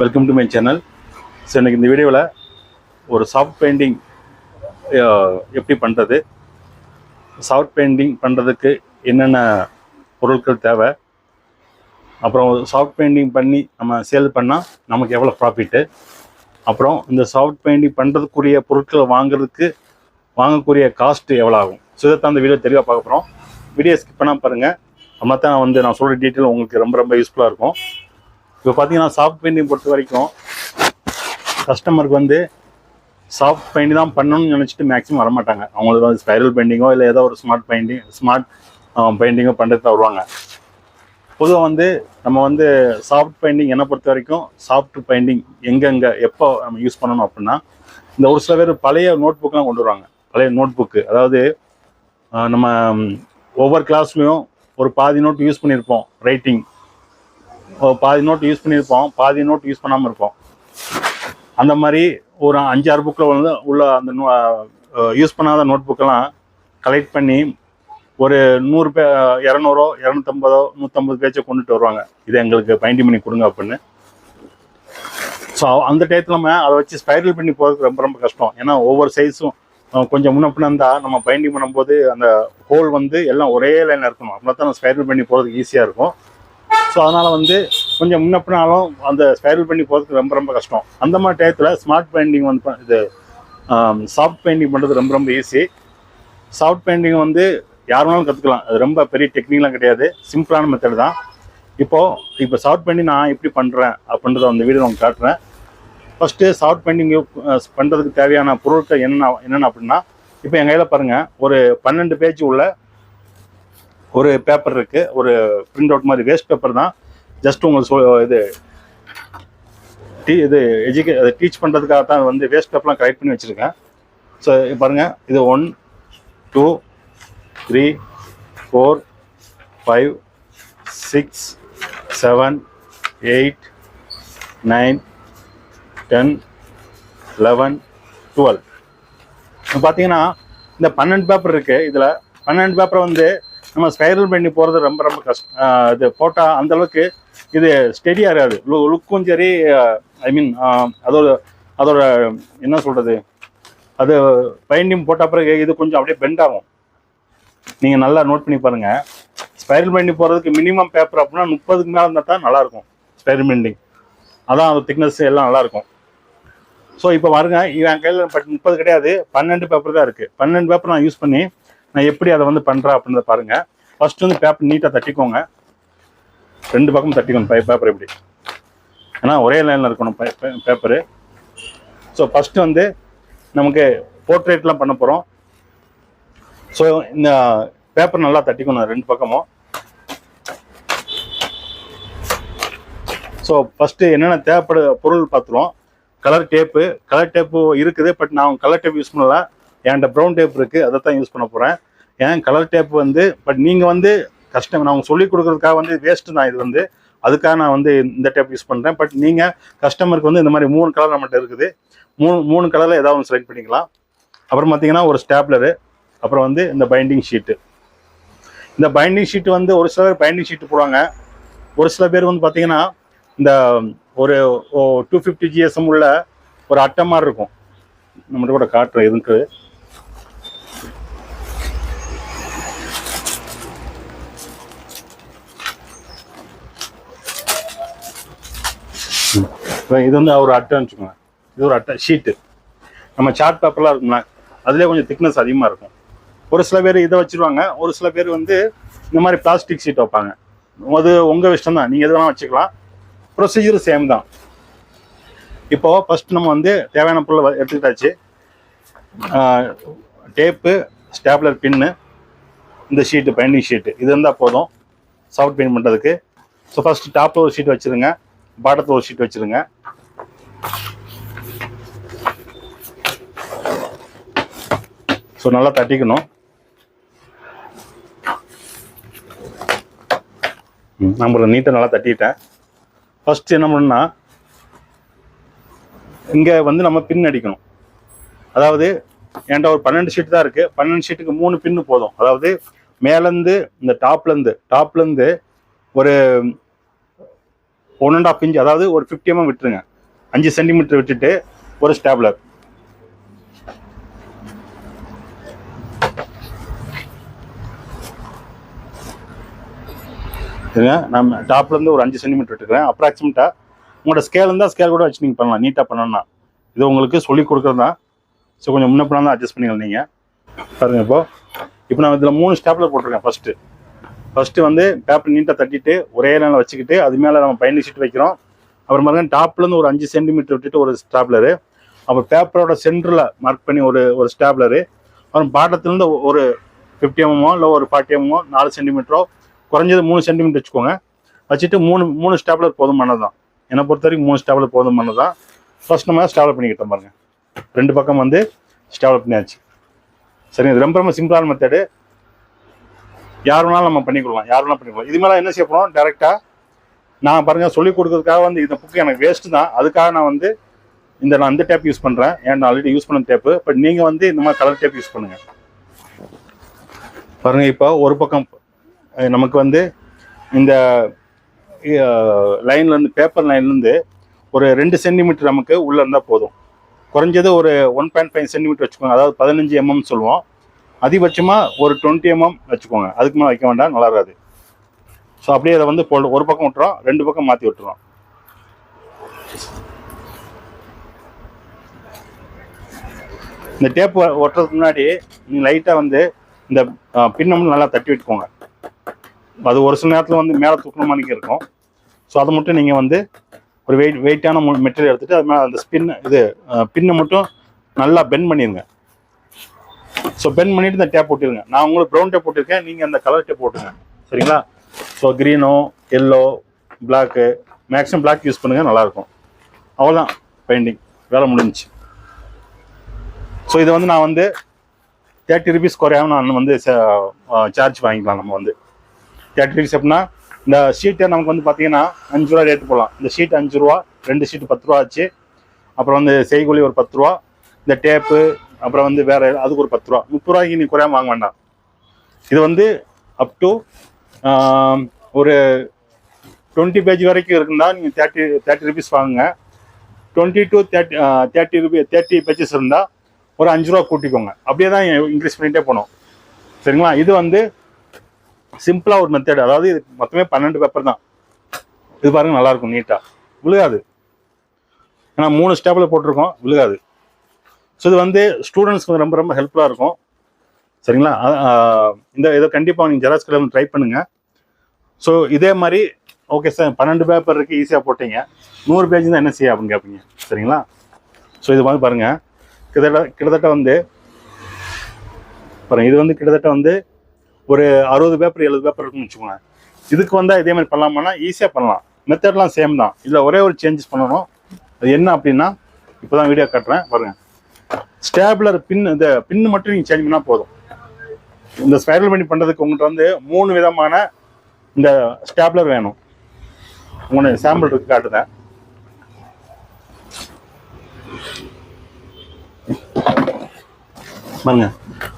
Welcome to my channel so எனக்கு இந்த வீடியோவில் ஒரு சாஃப்ட் பெயிண்டிங் எப்படி பண்ணுறது சாஃப்ட் பெயிண்டிங் பண்ணுறதுக்கு என்னென்ன பொருட்கள் தேவை? அப்புறம் சாஃப்ட் பெயிண்டிங் பண்ணி நம்ம சேல் பண்ணால் நமக்கு எவ்வளோ ப்ராஃபிட்டு அப்புறம் இந்த சாஃப்ட் பெயிண்டிங் பண்ணுறதுக்குரிய பொருட்களை வாங்குறதுக்கு வாங்கக்கூடிய காஸ்ட் எவ்வளோ ஆகும் ஸோ இதை தான் அந்த வீடியோ தெளிவாக பார்க்க போகிறோம் வீடியோ ஸ்கிப் பண்ணால் பாருங்கள் அப்போ தான் வந்து நான் சொல்கிற டீட்டெயில் உங்களுக்கு ரொம்ப ரொம்ப யூஸ்ஃபுல்லாக இருக்கும். இப்போ பார்த்தீங்கன்னா சாஃப்ட் பெயிண்டிங் பொறுத்த வரைக்கும் கஸ்டமருக்கு வந்து சாஃப்ட் பெயிண்டிங் தான் பண்ணணும்னு நினச்சிட்டு மேக்ஸிமம் வரமாட்டாங்க. அவங்களுக்கு வந்து ஸ்பைரல் பெயிண்டிங்கோ இல்லை ஏதோ ஒரு ஸ்மார்ட் பெயிண்டிங் ஸ்மார்ட் பெயிண்டிங்கோ பண்ணுறது தான் வருவாங்க. பொதுவாக வந்து நம்ம வந்து சாஃப்ட் பெயிண்டிங் என்னை பொறுத்த வரைக்கும் சாஃப்ட் பெயிண்டிங் எங்கெங்கே எப்போ நம்ம யூஸ் பண்ணணும் அப்படின்னா இந்த ஒரு சில பேர் பழைய நோட் புக்கெலாம் கொண்டு வருவாங்க. பழைய நோட் புக்கு அதாவது நம்ம ஒவ்வொரு கிளாஸ்லேயும் ஒரு பாதி நோட் யூஸ் பண்ணியிருப்போம் ரைட்டிங் பாதி நோட் யூஸ் பண்ணியிருப்போம் பாதி நோட் யூஸ் பண்ணாமல் இருப்போம். அந்த மாதிரி ஒரு அஞ்சாறு புக்கில் வந்து உள்ள அந்த யூஸ் பண்ணாத நோட் புக்கெல்லாம் கலெக்ட் பண்ணி ஒரு நூறு பே இரநூறோ இரநூத்தம்பதோ நூற்றம்பது பேஜை கொண்டுட்டு வருவாங்க. இதை எங்களுக்கு பைண்டிங் பண்ணி கொடுங்க அப்படின்னு. ஸோ அந்த டயத்தில் நம்ம அதை வச்சு ஸ்பைரல் பண்ணி போகிறதுக்கு ரொம்ப ரொம்ப கஷ்டம். ஏன்னா ஒவ்வொரு சைஸும் கொஞ்சம் முன்ன பின்ன இருந்தால் நம்ம பைண்டிங் பண்ணும்போது அந்த ஹோல் வந்து எல்லாம் ஒரே லைனில் இருக்கணும். அப்படின்னா தான் ஸ்பைரல் பண்ணி போகிறதுக்கு ஈஸியாக இருக்கும். ஸோ அதனால் வந்து கொஞ்சம் முன்னப்பினாலும் அந்த ஸ்பைரல் பண்ணி போகிறதுக்கு ரொம்ப ரொம்ப கஷ்டம். அந்த மாதிரி டயத்தில் ஸ்மார்ட் பெயிண்டிங் வந்து இது சாஃப்ட் பெயிண்டிங் பண்ணுறது ரொம்ப ரொம்ப ஈஸி சாஃப்ட் பெயிண்டிங் வந்து யார் வேணாலும் கற்றுக்கலாம் அது ரொம்ப பெரிய டெக்னிக்லாம் கிடையாது. சிம்பிளான மெத்தட் தான். இப்போது இப்போ சாஃப்ட் பெயிண்டிங் நான் எப்படி பண்ணுறேன் அப்படின்றத அந்த வீடியோ நான் காட்டுறேன். ஃபஸ்ட்டு சாஃப்ட் பெயிண்டிங் பண்ணுறதுக்கு தேவையான பொருட்கள் என்னென்ன என்னென்ன அப்படின்னா இப்போ என் கையில் பாருங்கள் ஒரு பன்னெண்டு பேஜ் உள்ள ஒரு பேப்பர் இருக்குது ஒரு பிரிண்ட் அவுட் மாதிரி வேஸ்ட் பேப்பர் தான். ஜஸ்ட் உங்களுக்கு சொ- இது டீ இது எஜுகே அதை டீச் பண்ணுறதுக்காக தான் வந்து வேஸ்ட் பேப்பர்லாம் கலெக்ட் பண்ணி வச்சுருக்கேன். ஸோ பாருங்கள் இது one two three four five six seven eight nine ten eleven twelve இப்போ பார்த்தீங்கன்னா இந்த பன்னெண்டு பேப்பர் இருக்குது இதில் பன்னெண்டு பேப்பரை வந்து நம்ம ஸ்பைரல் பண்ணி போகிறது ரொம்ப ரொம்ப கஷ்டம். இது போட்டால் அந்தளவுக்கு இது ஸ்டெடியாக இருக்காது. லு லுக்கும் சரி ஐ மீன் அதோட அதோட என்ன சொல்கிறது அது பைண்டிங் போட்ட பிறகு இது கொஞ்சம் அப்படியே பெண்ட் ஆகும். நீங்கள் நல்லா நோட் பண்ணி பாருங்கள் ஸ்பைரல் பெயிண்டிங் போகிறதுக்கு மினிமம் பேப்பர் அப்படின்னா முப்பதுக்கு மேலே இருந்தால் தான் நல்லாயிருக்கும் ஸ்பைரல் பெயிண்டிங் அதான் அது திக்னஸ் எல்லாம் நல்லாயிருக்கும். ஸோ இப்போ பாருங்க என் கையில் பட் முப்பது கிடையாது. பன்னெண்டு பேப்பர் தான் இருக்குது பன்னெண்டு பேப்பர் நான் யூஸ் பண்ணி நான் எப்படி அதை வந்து பண்ணுறேன் அப்படின்றத பாருங்கள் ஃபர்ஸ்ட் வந்து பேப்பர் நீட்டாக தட்டிக்கோங்க. ரெண்டு பக்கமும் தட்டிக்கணும் பை பேப்பர் எப்படி. ஏன்னா ஒரே லைனில் இருக்கணும் பேப்பரு ஸோ ஃபஸ்ட்டு வந்து நமக்கு போர்ட்ரேட்லாம் பண்ண போகிறோம் ஸோ இந்த பேப்பர் நல்லா தட்டிக்கணும் ரெண்டு பக்கமும். ஸோ ஃபஸ்ட்டு என்னென்ன தேவைப்பட பொருள் பார்த்துருவோம். கலர் டேப்பு கலர் டேப்பு இருக்குது பட் நான் கலர் டேப் யூஸ் பண்ணல. என்கிட்ட ப்ரௌன் டேப் இருக்குது அதை தான் யூஸ் பண்ண போகிறேன் ஏன்? கலர் டேப் வந்து பட் நீங்கள் வந்து கஷ்டம் நான் உங்களுக்கு சொல்லிக் கொடுக்குறதுக்காக வந்து வேஸ்ட்டு தான் இது வந்து. அதுக்காக நான் வந்து இந்த டேப் யூஸ் பண்ணுறேன் பட் நீங்கள் கஸ்டமருக்கு வந்து இந்த மாதிரி மூணு கலர் நம்மகிட்ட இருக்குது. மூணு மூணு கலரில் ஏதாவது ஒன்று செலக்ட் பண்ணிக்கலாம். அப்புறம் பார்த்தீங்கன்னா ஒரு ஸ்டாப்லரு அப்புறம் வந்து இந்த பைண்டிங் ஷீட்டு இந்த பைண்டிங் ஷீட்டு வந்து ஒரு சில பேர் பைண்டிங் ஷீட்டு போடுவாங்க. ஒரு சில பேர் வந்து பார்த்தீங்கன்னா இந்த ஒரு டூ ஃபிஃப்டி ஜிஎஸ்எம் உள்ள ஒரு அட்டை மாதிரி இருக்கும். நம்மகிட்ட கூட காட்டுறேன் இருக்கு இது வந்து ஒரு அட்டைன்னு வச்சுக்கோங்க. இது ஒரு அட்டை ஷீட்டு நம்ம சார்ட் பேப்பர்லாம் இருக்கும்ல அதுலேயே கொஞ்சம் திக்னஸ் அதிகமாக இருக்கும். ஒரு சில பேர் இதை வச்சுருவாங்க. ஒரு சில பேர் வந்து இந்த மாதிரி பிளாஸ்டிக் ஷீட் வைப்பாங்க. அது உங்கள் இஷ்டம் தான். நீங்கள் எது வேணால் வச்சுக்கலாம். ப்ரொசீஜர் சேம் தான். இப்போது ஃபஸ்ட்டு நம்ம வந்து தேவையான பொருள் எடுத்துக்கிட்டாச்சு. டேப்பு ஸ்டேப்லர் பின்னு இந்த ஷீட்டு பைண்டிங் ஷீட்டு இது இருந்தால் போதும். சாஃப்ட் பெயிண்ட் பண்ணுறதுக்கு ஸோ ஃபஸ்ட்டு டாப்பில் ஒரு ஷீட் வச்சுருங்க. பாட்டத்தில் ஒரு ஷீட் வச்சுருங்க. ஸோ நல்லா தட்டிக்கணும். ம், நான் நல்லா தட்டிட்டேன். ஃபஸ்ட்டு என்ன பண்ணணும்னா இங்கே வந்து நம்ம பின் அடிக்கணும். அதாவது என்கிட்ட ஒரு பன்னெண்டு ஷீட் தான் இருக்குது பன்னெண்டு ஷீட்டுக்கு மூணு பின்னு போதும். அதாவது மேலேருந்து இந்த டாப்லேருந்து டாப்லேருந்து ஒரு ஒன் அண்ட் ஆஃப் இன்ச் அதாவது ஒரு ஃபிஃப்டி எம்எம் விட்டுருங்க. அஞ்சு சென்டிமீட்டர் விட்டுட்டு ஒரு ஸ்டாப்லர். சரிங்க? நம்ம டாப்லேருந்து ஒரு அஞ்சு சென்டிமீட்டர் விட்டுக்கிறேன் அப்ராக்சிமேட்டாக உங்களோட ஸ்கேல் இருந்தால் ஸ்கேல் கூட வச்சு நீங்கள் பண்ணலாம். நீட்டாக பண்ணணும்னா. இது உங்களுக்கு சொல்லி கொடுக்குறது தான். ஸோ கொஞ்சம் முன்ன பின்னா தான் அட்ஜஸ்ட் பண்ணிக்கலாம் நீங்கள் பாருங்கள் இப்போது இப்போ நான் இதில் மூணு ஸ்டாப்லர் போட்டிருக்கேன் ஃபஸ்ட்டு ஃபஸ்ட்டு வந்து பேப்பர் நீட்டாக தட்டிட்டு ஒரே லைனில் வச்சுக்கிட்டு அது மேலே நம்ம பயணி ஷீட் வைக்கிறோம். அப்புறம் பாருங்க டாப்லேருந்து ஒரு அஞ்சு சென்டிமீட்டர் விட்டுட்டு ஒரு ஸ்டாப்லரு அப்புறம் பேப்பரோட சென்டரில் மார்க் பண்ணி ஒரு ஒரு ஸ்டாப்லரு அப்புறம் பாட்டத்துலேருந்து ஒரு ஃபிஃப்டி எம்எம்மோ இல்லை ஒரு ஃபார்ட்டி எம்எம்மோ நாலு சென்டிமீட்டரோ குறைஞ்சது மூணு சென்டிமீட்டர் வச்சுக்கோங்க. வச்சுட்டு மூணு மூணு ஸ்டாப்லர் போதுமானது தான் என்னை பொறுத்த வரைக்கும் மூணு ஸ்டாப்லர் போதுமானது தான் ஃபர்ஸ்ட் நம்ம ஸ்டாப்லர் பண்ணிக்கிட்டோம் பாருங்க. ரெண்டு பக்கம் வந்து ஸ்டாப்லர் பண்ணியாச்சு. சரி இது ரொம்ப ரொம்ப சிம்பிளான மெத்தடு யார் வேணாலும் நம்ம பண்ணிக்கலாம் யார் வேணாலும் பண்ணிக்கலாம் இது மேலே என்ன செய்ய போகிறோம் டேரெக்டாக நான் பாருங்க சொல்லிக் கொடுக்கறதுக்காக வந்து இந்த புக்கு எனக்கு வேஸ்ட்டு தான். அதுக்காக நான் வந்து இந்த நான் இந்த டேப் யூஸ் பண்ணுறேன் ஏன் ஆல்ரெடி யூஸ் பண்ண டேப்பு பட் நீங்கள் வந்து இந்த மாதிரி கலர் டேப் யூஸ் பண்ணுங்கள் பாருங்கள் இப்போ ஒரு பக்கம் நமக்கு வந்து இந்த லைன்லேருந்து பேப்பர் லைன்லேருந்து ஒரு ரெண்டு சென்டிமீட்டர் நமக்கு உள்ளே இருந்தால் போதும். குறைஞ்சது ஒரு ஒன் பாயிண்ட் ஃபைவ் சென்டிமீட்டர் வச்சுக்கோங்க. அதாவது பதினஞ்சு எம்எம் சொல்லுவோம். அதிகபட்சமாக ஒரு டுவெண்ட்டி எம்எம் வச்சுக்கோங்க. அதுக்கு மேலே வைக்க வேண்டாம் நல்லா இருக்காது. ஸோ அப்படியே அதை வந்து போல் ஒரு பக்கம் விட்டுறோம் ரெண்டு பக்கம் மாற்றி விட்டுறோம். இந்த டேப் ஒட்டுறதுக்கு முன்னாடி நீங்கள் லைட்டாக வந்து இந்த பின்னை மட்டும் நல்லா தட்டி விட்டுக்கோங்க. அது ஒரு சில நேரத்தில் வந்து மேலே தூக்கணும் மாதிரி இருக்கும். ஸோ அதை மட்டும் நீங்கள் வந்து ஒரு வெயிட் வெயிட்டான மெட்டீரியல் எடுத்துகிட்டு அது மேலே அந்த ஸ்பின் இது பின்னை மட்டும் நல்லா பெண்ட் பண்ணிடுங்க. ஸோ பெண்ட் பண்ணிவிட்டு இந்த டேப் போட்டுருங்க நான் உங்களுக்கு ப்ரௌன் டேப் போட்டிருக்கேன் நீங்கள் அந்த கலர் டேப் போட்டுருங்க சரிங்களா? So க்ரீனோ yellow black maximum black use பண்ணுங்கள் நல்லாயிருக்கும். அவ்வளோதான் பெயிண்டிங் வேலை முடிஞ்சிச்சு. ஸோ இதை வந்து நான் வந்து தேர்ட்டி ருபீஸ் குறையாம நான் வந்து சார்ஜ் வாங்கிக்கலாம் நம்ம வந்து. தேர்ட்டி ருபீஸ் அப்படின்னா இந்த ஷீட்டை நமக்கு வந்து பார்த்தீங்கன்னா அஞ்சு ரூபா ரேட்டு போடலாம். இந்த ஷீட் அஞ்சு ரூபா ரெண்டு ஷீட் பத்து ரூபா ஆச்சு. அப்புறம் வந்து செய்கூலி ஒரு பத்து ரூபா. இந்த டேப்பு அப்புறம் வந்து வேறு அதுக்கு ஒரு பத்து ரூபா. முப்பது ரூபாய்க்கு நீ குறையாமல் வாங்க வேண்டாம். இது வந்து அப் டு ஒரு டுவெண்ட்டி பேஜ் வரைக்கும் இருந்தால் நீங்கள் தேர்ட்டி தேர்ட்டி ருபீஸ் வாங்குங்க. Twenty to thirty thirty rupee thirty pages இருந்தால் ஒரு அஞ்சு ரூபா கூட்டிக்கோங்க. அப்படியே தான் இன்க்ரீஸ் பண்ணிகிட்டே போகணும் சரிங்களா? இது வந்து சிம்பிளாக ஒரு மெத்தட் அதாவது இது மொத்தமே பன்னெண்டு பேப்பர் தான். இது பாருங்கள் நல்லாயிருக்கும் நீட்டாக விழுகாது. ஏன்னா மூணு ஸ்டேப்பில் போட்டிருக்கோம் விழுகாது. ஸோ இது வந்து ஸ்டூடெண்ட்ஸ்க்கு ரொம்ப ரொம்ப ஹெல்ப்ஃபுல்லாக இருக்கும். சரிங்களா? இந்த இதை கண்டிப்பாக நீங்கள் ஜெராக்ஸ் கடையில் ட்ரை பண்ணுங்கள் ஸோ இதே மாதிரி ஓகே சார் பன்னெண்டு பேப்பர் இருக்குது ஈஸியாக போட்டீங்க. நூறு பேஜ் தான் என்ன செய்ய அப்படின்னு கேட்பீங்க சரிங்களா? ஸோ இது மாதிரி பாருங்கள் கிட்டத்தட்ட கிட்டத்தட்ட வந்து பாருங்கள் இது வந்து கிட்டத்தட்ட வந்து ஒரு அறுபது பேப்பர் எழுபது பேப்பர் இருக்குன்னு வச்சுக்கோங்க இதுக்கு வந்தால் இதே மாதிரி பண்ணலாமானா ஈஸியாக பண்ணலாம். மெத்தட்லாம் சேம் தான். இதில் ஒரே ஒரு சேஞ்சஸ் பண்ணணும். அது என்ன அப்படின்னா இப்போ தான் வீடியோ காட்டுறேன் பாருங்கள் ஸ்டேப்லர் பின் இந்த பின் மட்டும் நீங்கள் சேஞ்ச் பண்ணால் போதும். இந்த ஸ்பைரல் பண்ணி பண்ணுறதுக்கு உங்கள்கிட்ட வந்து மூணு விதமான இந்த ஸ்டாப்லர் வேணும். உங்களுக்கு சாம்பிள் இருக்கு காட்டுறேன். பாருங்க.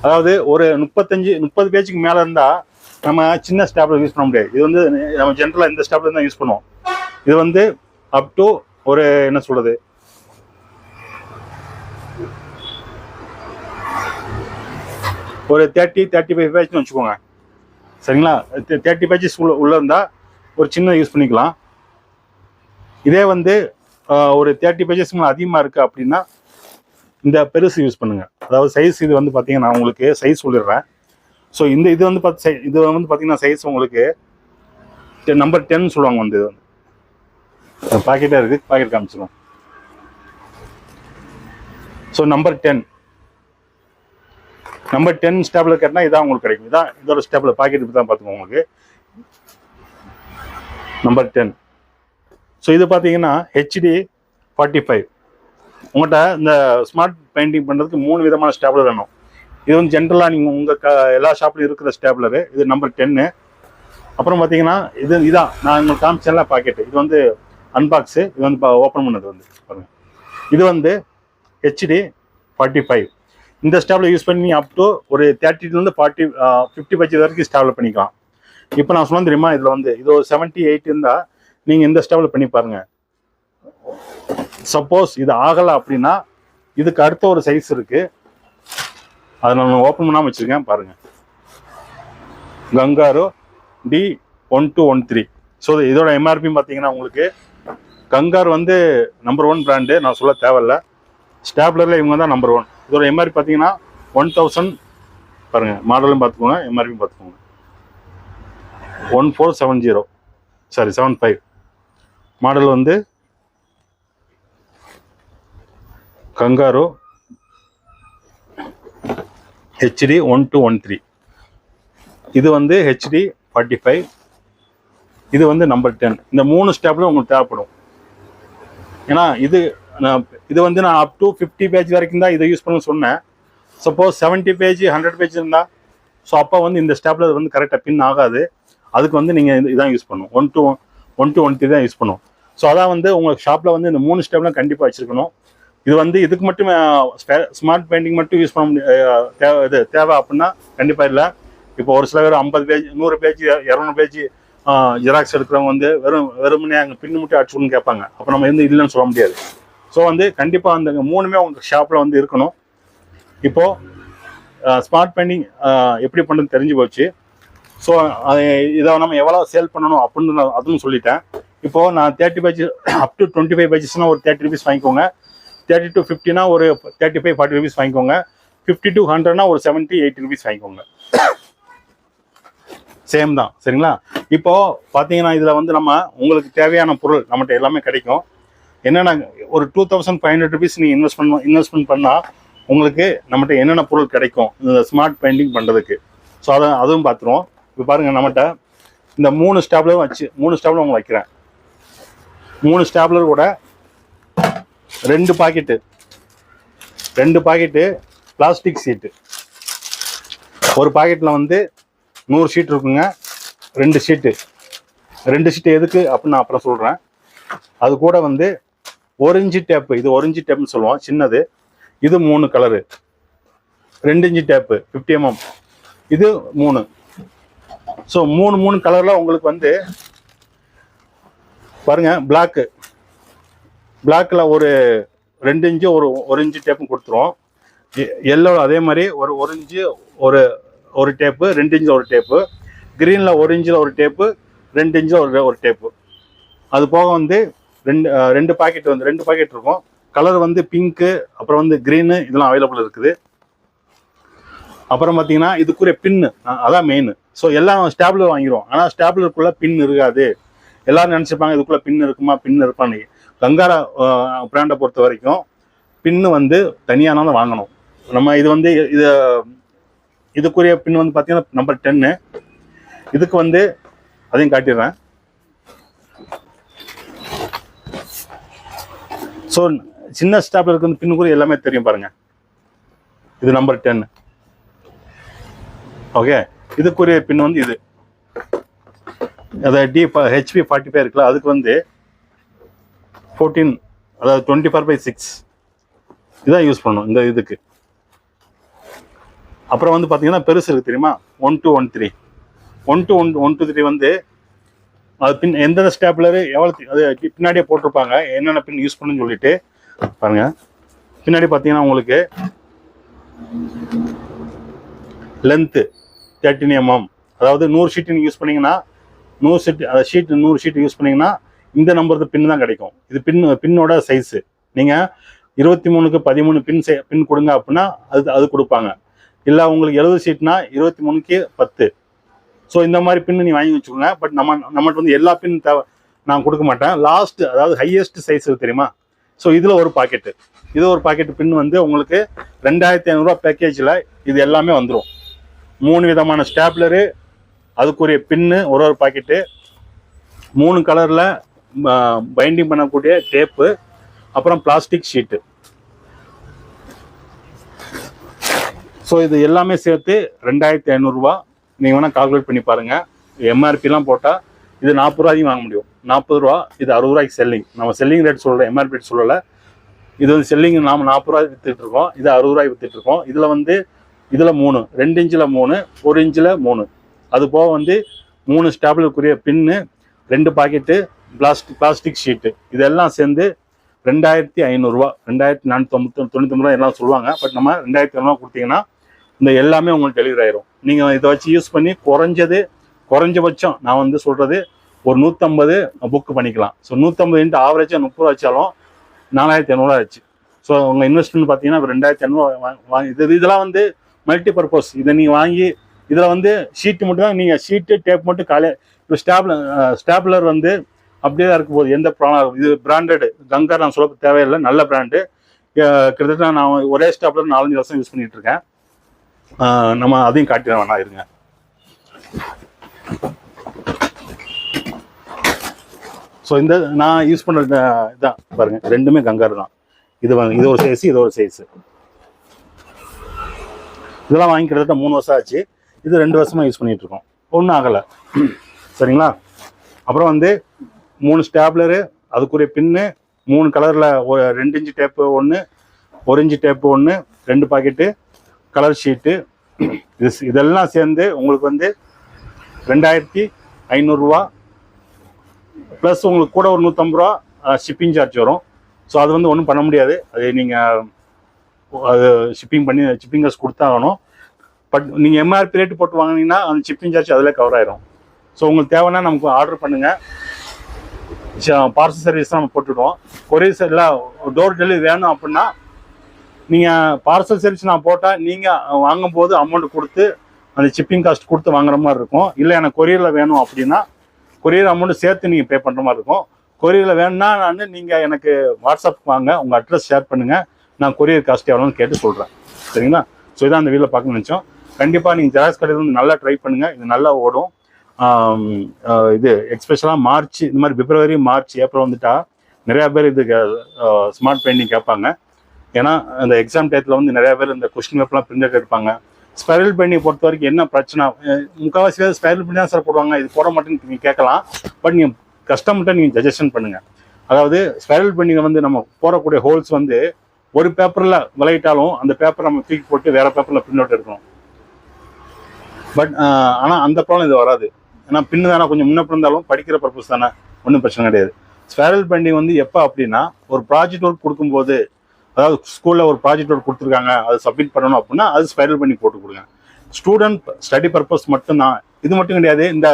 அதாவது ஒரு முப்பத்தஞ்சு முப்பது பேஜுக்கு மேலே இருந்தால் நம்ம சின்ன ஸ்டாப்லர் யூஸ் பண்ண முடியாது. இது வந்து நம்ம ஜென்ரலாக இந்த ஸ்டாப்லர் தான் யூஸ் பண்ணுவோம். இது வந்து அப் டு ஒரு என்ன சொல்கிறது ஒரு தேர்ட்டி தேர்ட்டி ஃபைவ் பேஜ்னு வச்சுக்கோங்க. சரிங்களா? தேர்ட்டி பேஜஸ் உள்ள உள்ளே இருந்தால் ஒரு சின்ன யூஸ் பண்ணிக்கலாம். இதே வந்து ஒரு தேர்ட்டி பேஜஸ் அதிகமாக இருக்குது அப்படின்னா இந்த பெருசு யூஸ் பண்ணுங்கள் அதாவது சைஸ் இது வந்து பார்த்தீங்கன்னா நான் உங்களுக்கு சைஸ் சொல்லிடுறேன். ஸோ இந்த இது வந்து பார்த்து சை- இது வந்து பார்த்தீங்கன்னா சைஸ் உங்களுக்கு நம்பர் டென் சொல்லுவாங்க வந்து இது. வந்து பாக்கெட்டாக இருக்குது packet காமிச்சிடுவோம் so number ten number ten staple கேட்டால் இதான் உங்களுக்கு கிடைக்கும். இதான் இதோட ஸ்டேபிள் பாக்கெட் இப்படி தான் பார்த்துக்கோங்க உங்களுக்கு. நம்பர் டென் ஸோ இது பார்த்தீங்கன்னா ஹெச்டி ஃபார்ட்டி ஃபைவ் உங்கள்கிட்ட இந்த ஸ்மார்ட் பெயிண்டிங் பண்ணுறதுக்கு மூணு விதமான ஸ்டேப்லர் வேணும். இது வந்து ஜென்ரலாக நீங்கள் உங்கள் க எல்லா ஷாப்லையும் இருக்கிற ஸ்டேப்லரு இது. நம்பர் டென்னு அப்புறம் பார்த்தீங்கன்னா இது இதான். நான் உங்களுக்கு காமிச்சேன்ல பாக்கெட்டு இது வந்து அன்பாக்ஸு இது வந்து ஓப்பன் பண்ணது வந்து பாருங்கள் இது வந்து ஹெச்டி ஃபார்ட்டி ஃபைவ் இந்த ஸ்டாப்ல யூஸ் பண்ணி அப் டு ஒரு தேர்ட்டிலேருந்து ஃபார்ட்டி ஃபிஃப்டி பட்ஜெட் வரைக்கும் ஸ்டாப்ல பண்ணிக்கலாம். இப்போ நான் சொன்ன தெரியுமா இதில் வந்து இது ஒரு செவன்ட்டி எயிட் இருந்தால் நீங்கள் இந்த ஸ்டாப்ல பண்ணி பாருங்க. சப்போஸ் இது ஆகலை அப்படின்னா இதுக்கு அடுத்த ஒரு சைஸ் இருக்குது அதை நான் ஓப்பன் பண்ணாமல் வச்சுருக்கேன் பாருங்கள் Kangaro D one two one three so இதோட எம்ஆர்பி பார்த்தீங்கன்னா உங்களுக்கு கங்கார் வந்து நம்பர் ஒன் பிராண்டு நான் சொல்ல தேவையில்ல. ஸ்டாப்லரில் இவங்க தான் நம்பர் ஒன் இதோட எம்ஆர்பி பார்த்தீங்கன்னா ஒன் தௌசண்ட் பாருங்கள் மாடலும் பார்த்துக்கோங்க எம்ஆர்பி பார்த்துக்கோங்க one four seven zero sorry seven five model வந்து Kangaro HD one two one three இது வந்து ஹெச்டி ஃபார்ட்டி ஃபைவ் இது வந்து நம்பர் டென் இந்த மூணு ஸ்டெப்பில் உங்களுக்கு தேவைப்படும். ஏன்னா இது நான் இது வந்து நான் அப் டு ஃபிஃப்டி பேஜ் வரைக்கும் தான் இதை யூஸ் பண்ண சொன்னேன். Suppose seventy page hundred page இருந்தால் ஸோ அப்போ வந்து இந்த ஸ்டெப்பில் வந்து கரெக்டாக பின் ஆகாது. அதுக்கு வந்து நீங்கள் இதான் யூஸ் பண்ணும் one two one two one three தான் யூஸ் பண்ணும் ஸோ அதான் வந்து உங்கள் ஷாப்பில் வந்து இந்த மூணு ஸ்டெப்லாம் கண்டிப்பாக வச்சுருக்கணும். இது வந்து இதுக்கு மட்டும் ஸ்மார்ட் பெயிண்டிங் மட்டும் யூஸ் பண்ண முடியாது தேவை இது தேவை அப்படின்னா கண்டிப்பாக இல்லை. இப்போ ஒரு சில பேர் ஐம்பது பேஜ் நூறு பேஜ் இரநூறு பேஜ் ஜெராக்ஸ் எடுக்கிறவங்க வந்து வெறும் வெறுமனே அங்கே பின்னு மட்டும் அடிச்சுக்கணும்னு கேட்பாங்க. அப்போ நம்ம வந்து இல்லைன்னு சொல்ல முடியாது. ஸோ வந்து கண்டிப்பாக அந்த மூணுமே உங்கள் ஷாப்பில் வந்து இருக்கணும். இப்போது ஸ்மார்ட் பெயிண்டிங் எப்படி பண்ணுறது தெரிஞ்சு போச்சு. ஸோ இதை நம்ம எவ்வளோ சேல் பண்ணணும் அப்படின்னு நான் அதுவும் சொல்லிட்டேன். இப்போது நான் thirty page up to twenty five பேஜஸ்னால் ஒரு தேர்ட்டி ருபீஸ் வாங்கிக்கோங்க. தேர்ட்டி டு ஃபிஃப்டினா ஒரு தேர்ட்டி ஃபைவ் ஃபார்ட்டி ருபீஸ் வாங்கிக்கோங்க ஃபிஃப்டி டு ஹண்ட்ரட்னா ஒரு செவன்ட்டி எயிட்டி ருபீஸ் வாங்கிக்கோங்க. சேம் தான். சரிங்களா? இப்போது பார்த்தீங்கன்னா இதில் வந்து நம்ம உங்களுக்கு தேவையான பொருள் நம்மகிட்ட எல்லாமே கிடைக்கும். என்னென்ன ஒரு two thousand five hundred rupees நீங்கள் இன்வெஸ்ட் பண்ண இன்வெஸ்ட்மெண்ட் பண்ணால் உங்களுக்கு நம்மகிட்ட என்னென்ன பொருள் கிடைக்கும்? இந்த ஸ்மார்ட் பெயிண்டிங் பண்ணுறதுக்கு ஸோ அதை அதுவும் பார்த்துருவோம் இப்போ பாருங்கள் நம்மகிட்ட இந்த மூணு ஸ்டாப்லரும் வச்சு மூணு ஸ்டாப்லர் உங்களுக்கு வைக்கிறேன். மூணு ஸ்டாப்லர் கூட ரெண்டு பாக்கெட்டு. ரெண்டு பாக்கெட்டு பிளாஸ்டிக் சீட்டு ஒரு பாக்கெட்டில் வந்து நூறு ஷீட் இருக்குங்க. ரெண்டு ஷீட்டு ரெண்டு ஷீட்டு எதுக்கு? அப்படின்னு நான் அப்புறம் சொல்கிறேன் அது கூட வந்து ஒரிஞ்சு டேப்பு இது ஒரிஞ்சு டேப்னு சொல்லுவோம் சின்னது. இது மூணு கலரு ரெண்டு இன்ச்சு டேப்பு ஃபிஃப்டி எம்எம் இது மூணு. ஸோ மூணு மூணு கலரில் உங்களுக்கு வந்து பாருங்க பிளாக்கு பிளாக்கில் ஒரு ரெண்டு இன்ச்சு ஒரு ஒரு இன்ச்சு டேப்பும் கொடுத்துருவோம். எல்லோ அதே மாதிரி ஒரு ஒரு இன்ச்சு ஒரு ஒரு டேப்பு ரெண்டு இன்ச்சில் ஒரு டேப்பு க்ரீனில் ஒரு இன்ச்சில் ஒரு டேப்பு ரெண்டு இன்ச்சில் ஒரு ஒரு டேப்பு அது போக வந்து ரெண்டு ரெண்டு பாக்கெட் வந்து ரெண்டு பாக்கெட் இருக்கும். கலர் வந்து பிங்க்கு அப்புறம் வந்து க்ரீனு இதெல்லாம் அவைலபிள் இருக்குது. அப்புறம் பார்த்தீங்கன்னா இதுக்குரிய பின்னு அதான் மெயின் ஸோ எல்லாம் ஸ்டாப்லர் வாங்கிடுவோம் ஆனால் ஸ்டாப்லருக்குள்ள பின் இருக்காது. எல்லாரும் நினச்சிப்பாங்க இதுக்குள்ள பின் இருக்குமா பின் இருப்பான்னு. கங்காரா பிராண்டை பொறுத்த வரைக்கும் பின்னு வந்து தனியானாலும் வாங்கணும். நம்ம இது வந்து இது இதுக்குரிய பின் வந்து பார்த்தீங்கன்னா நம்பர் டென்னு இதுக்கு வந்து அதையும் காட்டிடுறேன். ஸோ சின்ன ஸ்டாப்ல இருக்கிற பின் கூட எல்லாமே தெரியும் பாருங்க. இது நம்பர் டென் ஓகே இதுக்குரிய பின் வந்து இது. அதாவது டி ஹெச்பி ஃபார்ட்டி ஃபைவ் இருக்குல்ல அதுக்கு வந்து ஃபோர்டீன் அதாவது டுவெண்ட்டி ஃபோர் பை சிக்ஸ் இதான் யூஸ் பண்ணணும் இந்த இதுக்கு. அப்புறம் வந்து பார்த்தீங்கன்னா பெருசு இருக்குது தெரியுமா? One two one three one two one one two three வந்து அது பின் எந்தெந்த ஸ்டாப்லரு எவ்வளோ அது பின்னாடியே போட்டிருப்பாங்க. என்னென்ன பின் யூஸ் பண்ணுன்னு சொல்லிட்டு பாருங்க. பின்னாடி பார்த்தீங்கன்னா உங்களுக்கு லென்த்து தேர்ட்டின் எம்எம் அதாவது நூறு ஷீட் நீங்கள் யூஸ் பண்ணிங்கன்னா நூறு ஷீட் அந்த ஷீட் நூறு ஷீட் யூஸ் பண்ணிங்கன்னா இந்த நம்பருக்கு பின் தான் கிடைக்கும். இது பின் பின்னோட சைஸு நீங்கள் இருபத்தி மூணுக்கு பதிமூணு பின் சை பின் கொடுங்க அப்படின்னா அது அது கொடுப்பாங்க. இல்லை உங்களுக்கு எழுபது ஷீட்னா இருபத்தி மூணுக்கு பத்து. ஸோ இந்த மாதிரி பின்னு நீ வாங்கி வச்சுக்கோங்க. பட் நம்ம நம்மகிட்ட வந்து எல்லா பின் தேவை. நான் கொடுக்க மாட்டேன். லாஸ்ட் அதாவது ஹையஸ்ட் சைஸ் தெரியுமா? ஸோ இதில் ஒரு பாக்கெட்டு இது ஒரு பாக்கெட் பின் வந்து உங்களுக்கு ரெண்டாயிரத்தி ஐநூறுரூவா பேக்கேஜில் இது எல்லாமே வந்துடும் மூணு விதமான ஸ்டாப்லரு அதுக்குரிய பின்னு ஒரு ஒரு பாக்கெட்டு மூணு கலரில் பைண்டிங் பண்ணக்கூடிய டேப்பு அப்புறம் பிளாஸ்டிக் ஷீட்டு ஸோ இது எல்லாமே சேர்த்து ரெண்டாயிரத்தி ஐநூறுரூவா நீங்கள் வேணால் கால்குலேட் பண்ணி பாருங்கள் எம்ஆர்பிலாம் போட்டால் இது நாற்பது ரூபாய்க்கும் வாங்க முடியும். நாற்பது ரூபா இது அறுபது ரூபாய்க்கு செல்லிங் நம்ம செல்லிங் ரேட் சொல்லலை எம்ஆர்பி ரேட் சொல்லலை. இது வந்து செல்லிங் நாம் நாற்பது ரூபாய் வித்துட்டு இருக்கோம். இது அறுபது ரூபாய் வித்துட்டு இருக்கோம். இதில் வந்து இதில் மூணு ரெண்டு இன்ச்சில் மூணு ஒரு இன்ச்சில் மூணு. அது போக வந்து மூணு ஸ்டாப்லுக்குரிய பின்னு ரெண்டு பாக்கெட்டு பிளாஸ்டிக் பிளாஸ்டிக் ஷீட்டு இதெல்லாம் சேர்ந்து ரெண்டாயிரத்தி ஐநூறுரூவா ரெண்டாயிரத்தி நானூற்றி தொண்ணூற்றி தொண்ணூற்றி ரூபா எல்லாம் சொல்லுவாங்க. பட் நம்ம ரெண்டாயிரத்தி ஐநூறுவா கொடுத்தீங்கன்னா இந்த எல்லாமே உங்களுக்கு டெலிவரி ஆயிரும். நீங்கள் இதை வச்சு யூஸ் பண்ணி குறைஞ்சது குறைஞ்சபட்சம் நான் வந்து சொல்கிறது ஒரு நூற்றம்பது புக் பண்ணிக்கலாம். ஸோ நூற்றம்பது இன்ட்டு ஆவரேஜாக முப்பது ரூபா வச்சாலும் நாலாயிரத்தி ஐநூறுரூவா ஆச்சு ஸோ உங்கள் இன்வெஸ்ட்மெண்ட் பார்த்தீங்கன்னா ஒரு ரெண்டாயிரத்தி ஐநூறுவா வாங்கி இது இதெல்லாம் வந்து மல்டி பர்பஸ் இதை நீங்கள் வாங்கி இதில் வந்து ஷீட்டு மட்டும் தான் நீங்கள் ஷீட்டு டேப் மட்டும் காலையில் இப்போ ஸ்டாப்லர் ஸ்டாப்லர் வந்து அப்படியே தான் இருக்கும் போது எந்த ப்ராப்ளம் இது பிராண்டடு கங்கர் நான் சொல்ல தேவையில்லை. நல்ல பிராண்டு கிட்டத்தட்ட நான் ஒரே ஸ்டாப்லர் நாலஞ்சு வருஷம் யூஸ் பண்ணிகிட்டு இருக்கேன். நம்ம அதையும் காட்டிட வேணா இருங்க. ஸோ இந்த நான் யூஸ் பண்ணுற இதான் பாருங்க ரெண்டுமே கங்காரு தான். இது வாங்க இது ஒரு சைஸ் இது ஒரு சைஸ் இதெல்லாம் வாங்கி கிட்டத்தட்ட மூணு வருஷம் ஆச்சு. இது ரெண்டு வருஷமாக யூஸ் பண்ணிகிட்டு இருக்கோம். ஒன்றும் ஆகலை. சரிங்களா? அப்புறம் வந்து மூணு ஸ்டாப்லரு அதுக்குரிய பின்னு மூணு கலரில் ஒரு ரெண்டு இன்ச்சு டேப்பு ஒன்று ஒரு இன்ச்சு டேப்பு ஒன்று ரெண்டு பாக்கெட்டு கலர் ஷீட்டு இது இதெல்லாம் சேர்ந்து உங்களுக்கு வந்து ரெண்டாயிரத்தி ஐநூறுரூவா ப்ளஸ் உங்களுக்கு கூட ஒரு நூற்றம்பது ரூபா ஷிப்பிங் சார்ஜ் வரும். ஸோ அது வந்து ஒன்றும் பண்ண முடியாது. அது நீங்கள் அது ஷிப்பிங் பண்ணி ஷிப்பிங் காசு கொடுத்தாகணும் பட் நீங்கள் எம்ஆர்பி ரேட்டு போட்டு வாங்கினீங்கன்னா அந்த ஷிப்பிங் சார்ஜ் அதில் கவர் ஆயிரும். ஸோ உங்களுக்கு தேவைன்னா நமக்கு ஆர்டர் பண்ணுங்கள் பார்சல் சர்வீஸ் நம்ம போட்டுவிடுவோம் கொரியர் சைடில் டோர் டெலிவரி வேணும் அப்படின்னா நீங்கள் பார்சல் சர்வீஸ் நான் போட்டால் நீங்கள் வாங்கும்போது அமௌண்ட் கொடுத்து அந்த ஷிப்பிங் காஸ்ட் கொடுத்து வாங்குற மாதிரி இருக்கும். இல்லை எனக்கு கொரியரில் வேணும் அப்படின்னா கொரியர் அமௌண்ட் சேர்த்து நீங்கள் பே பண்ணுற மாதிரி இருக்கும். கொரியரில் வேணும்னா நான் நீங்கள் எனக்கு வாட்ஸ்அப் வாங்க உங்கள் அட்ரஸ் ஷேர் பண்ணுங்கள் நான் கொரியர் காஸ்ட் எவ்வளோன்னு கேட்டு சொல்கிறேன் சரிங்களா? ஸோ இதான் அந்த வீட்டில் பார்க்க நினச்சோம். கண்டிப்பாக நீங்கள் ஜெராக்ஸ் கடையில் வந்து நல்லா ட்ரை பண்ணுங்கள் இது நல்லா ஓடும். இது எக்ஸ்பெஷலாக மார்ச் இந்த மாதிரி பிப்ரவரி மார்ச் ஏப்ரல் வந்துட்டால் நிறையா பேர் இது ஸ்மார்ட் பெயிண்டிங் கேட்பாங்க. ஏன்னா அந்த எக்ஸாம் டயத்தில் வந்து நிறைய பேர் இந்த கொஸ்டின் பேப்பர்லாம் பிரிண்ட் எடுப்பாங்க ஸ்பைரல் பெயிண்டிங் பொறுத்த வரைக்கும் என்ன பிரச்சனை? முக்கால்வாசி பேர் ஸ்பைரல் பெயிண்ட் தான் சார் போடுவாங்க. இது போட மாட்டேன்னு நீங்கள் கேட்கலாம். பட் நீங்கள் கஸ்டமர்கிட்ட நீங்கள் சஜஷன் பண்ணுங்கள் அதாவது ஸ்பைரல் பெயிண்டிங் வந்து நம்ம போடக்கூடிய ஹோல்ஸ் வந்து ஒரு பேப்பரில் விளையிட்டாலும் அந்த பேப்பர் நம்ம தூக்கி போட்டு வேறு பேப்பரில் பிரிண்ட் அவுட் எடுக்கணும். பட் ஆனால் அந்த ப்ராப்ளம் இது வராது. ஏன்னா பின்னு தானே கொஞ்சம் முன்ன பிறந்தாலும் படிக்கிற பர்பஸ் தானே. ஒன்றும் பிரச்சனை கிடையாது. ஸ்பைரல் பெயிண்டிங் வந்து எப்போ அப்படின்னா ஒரு ப்ராஜெக்ட் ஒர்க் கொடுக்கும்போது அதாவது ஸ்கூலில் ஒரு ப்ராஜெக்ட் ஒர்க் கொடுத்துருக்காங்க அதை சப்மிட் பண்ணணும் அப்படின்னா அது ஸ்பைரல் பண்ணி போட்டு கொடுங்க. ஸ்டூடெண்ட் ஸ்டடி பர்பஸ் மட்டும்தான். இது மட்டும் கிடையாது. இந்த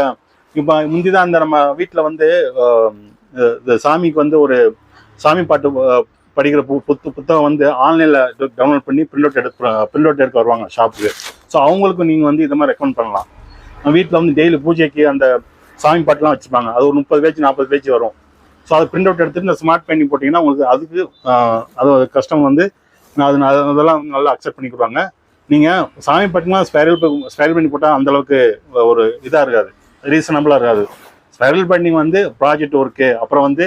இப்போ முந்தி தான் இந்த நம்ம வீட்டில் வந்து இந்த சாமிக்கு வந்து ஒரு சாமி பாட்டு படிக்கிற பு புத்து புத்தகம் வந்து ஆன்லைனில் டவுன்லோட் பண்ணி பிரிண்ட் அவுட் எடுத்து பிரிண்ட் அவுட் எடுக்க வருவாங்க ஷாப்புக்கு ஸோ அவங்களுக்கும் நீங்கள் வந்து இதை மாதிரி ரெக்கமெண்ட் பண்ணலாம். வீட்டில் வந்து டெய்லி பூஜைக்கு அந்த சாமி பாட்டுலாம் வச்சுப்பாங்க. அது ஒரு முப்பது பேஜ் நாற்பது பேஜ் வரும். ஸோ அதை பிரிண்ட் அவுட் எடுத்துட்டு இந்த ஸ்மார்ட் பெயிண்டிங் போட்டிங்கன்னா உங்களுக்கு அதுக்கு அது கஸ்டம் வந்து நான் அது நான் அதெல்லாம் நல்லா அக்செப்ட் பண்ணிக்கிடுவாங்க நீங்கள் சாமி பட்டினா ஸ்பைரல் ஸ்பைரல் பண்ணி போட்டால் அந்த அளவுக்கு ஒரு இதாக இருக்காது. ரீசனபிளாக இருக்காது. ஸ்பைரல் பெயிண்டிங் வந்து ப்ராஜெக்ட் ஒர்க்கு அப்புறம் வந்து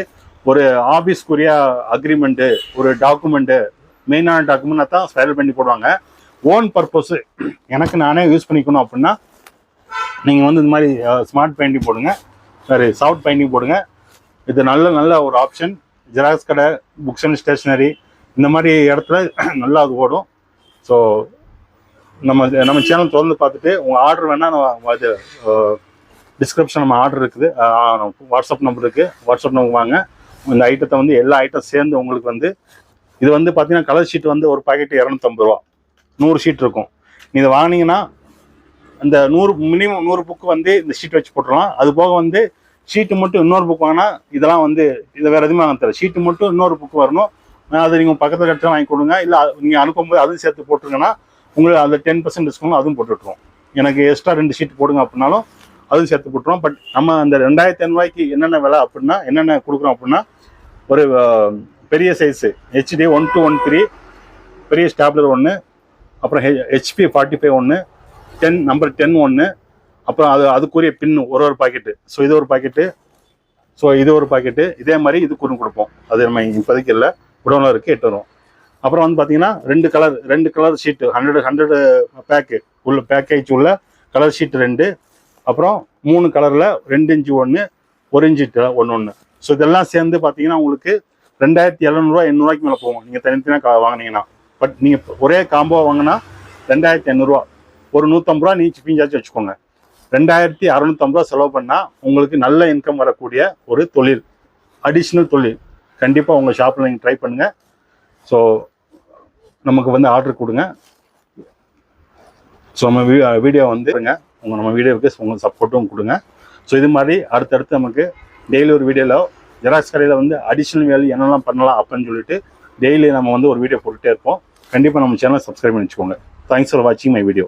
ஒரு ஆஃபீஸ்க்குரிய அக்ரிமெண்ட்டு ஒரு டாக்குமெண்ட்டு மெயினான டாக்குமெண்ட் தான் ஸ்பைரல் பண்ணி போடுவாங்க. ஓன் பர்பஸ்ஸு எனக்கு நானே யூஸ் பண்ணிக்கணும் அப்படின்னா நீங்கள் வந்து இந்த மாதிரி ஸ்மார்ட் பெயிண்டிங் போடுங்க. சாரி சாஃப்ட் பெயிண்டிங் போடுங்க. இது நல்ல நல்ல ஒரு ஆப்ஷன் ஜெராக்ஸ் கடை புக்ஸ் அண்ட் ஸ்டேஷ்னரி இந்த மாதிரி இடத்துல நல்லா அது ஓடும். ஸோ நம்ம நம்ம சேனல் தொடர்ந்து பார்த்துட்டு உங்கள் ஆர்டர் வேணால் நம்ம அது டிஸ்கிரிப்ஷன் நம்ம ஆர்டர் இருக்குது. வாட்ஸ்அப் நம்பர் இருக்குது வாட்ஸ்அப் நம்பர் வாங்க. இந்த ஐட்டத்தை வந்து எல்லா ஐட்டம் சேர்ந்து உங்களுக்கு வந்து இது வந்து பார்த்தீங்கன்னா கலர் ஷீட் வந்து ஒரு பாக்கெட் இரநூத்தம்பது ரூபா. நூறு ஷீட் இருக்கும். நீ இதை வாங்கினீங்கன்னா அந்த நூறு மினிமம் நூறு புக்கு வந்து இந்த ஷீட் வச்சு போட்டுடலாம் அது போக வந்து ஷீட்டு மட்டும் இன்னொரு புக் வாங்கினா இதெல்லாம் வந்து இதை வேறு எதுவுமே வாங்க தரேன் ஷீட்டு மட்டும் இன்னொரு புக் வரணும். அது நீங்கள் பக்கத்தில் கிட்ட வாங்கி கொடுங்க. இல்லை நீங்கள் அனுப்பும்போது அதுவும் சேர்த்து போட்டுருங்கன்னா உங்களுக்கு அந்த டென் பர்சன்ட் டிஸ்கவுண்ட் அதுவும் போட்டுட்ருவோம் எனக்கு எக்ஸ்ட்ரா ரெண்டு ஷீட் போடுங்க அப்படின்னாலும் அதுவும் சேர்த்து போட்டுருவோம். பட் நம்ம அந்த ரெண்டாயிரத்தி ஐநூறுவாய்க்கு என்னென்ன விலை அப்படின்னா என்னென்ன கொடுக்குறோம் அப்படின்னா ஒரு பெரிய size HD one two one three பெரிய ஸ்டாப்லர் ஒன்று அப்புறம் ஹெச்பி ஃபார்ட்டி ஃபைவ் ஒன்று டென் நம்பர் டென் ஒன்று அப்புறம் அது அதுக்குரிய பின் ஒரு ஒரு பாக்கெட்டு. ஸோ இது ஒரு பாக்கெட்டு. ஸோ இது ஒரு பாக்கெட்டு. இதே மாதிரி இது குறும் கொடுப்போம். அது நம்ம இப்போதைக்கு இல்லை. குடோனில் இருக்குது எட்டு வரும். அப்புறம் வந்து பார்த்தீங்கன்னா ரெண்டு கலர் ரெண்டு colour sheet hundred hundred pack உள்ள பேக்கேஜ் உள்ள கலர் ஷீட்டு ரெண்டு. அப்புறம் மூணு கலரில் ரெண்டு இன்ச்சு ஒன்று ஒரு இன்ச்சு ஒன்று ஒன்று ஸோ இதெல்லாம் சேர்ந்து பார்த்தீங்கன்னா உங்களுக்கு ரெண்டாயிரத்தி எழுநூறுவா எண்ணூறுவாய்க்கு மேலே போகும். நீங்கள் தனித்தனியாக வாங்கினீங்கன்னா. பட் நீங்கள் ஒரே காம்போ வாங்கினா ரெண்டாயிரத்தி எண்ணூறுரூவா ஒரு நூற்றம்பது ரூபா நீச்சு பிஞ்சாச்சும் வச்சுக்கோங்க. ரெண்டாயிரத்தி அறநூற்றம்பது ரூபா செலவு பண்ணால் உங்களுக்கு நல்ல இன்கம் வரக்கூடிய ஒரு தொழில். அடிஷ்னல் தொழில். கண்டிப்பாக உங்கள் ஷாப்பில் நீங்கள் ட்ரை பண்ணுங்கள் ஸோ நமக்கு வந்து ஆர்டர் கொடுங்க. ஸோ நம்ம வீ வீடியோ வந்து உங்கள் நம்ம வீடியோவுக்கு உங்கள் சப்போர்ட்டும் கொடுங்க. ஸோ இது மாதிரி அடுத்தடுத்து நமக்கு டெய்லி ஒரு வீடியோவில் ஜெராக்ஸ் கடையில் வந்து அடிஷ்னல் வேலை என்னெல்லாம் பண்ணலாம் அப்படின்னு சொல்லிட்டு டெய்லி நம்ம வந்து ஒரு வீடியோ போட்டுகிட்டே இருப்போம். கண்டிப்பாக நம்ம சேனலை சப்ஸ்கிரைப் பண்ணி வச்சுக்கோங்க. தேங்க்ஸ் ஃபார் வாட்சிங் மை வீடியோ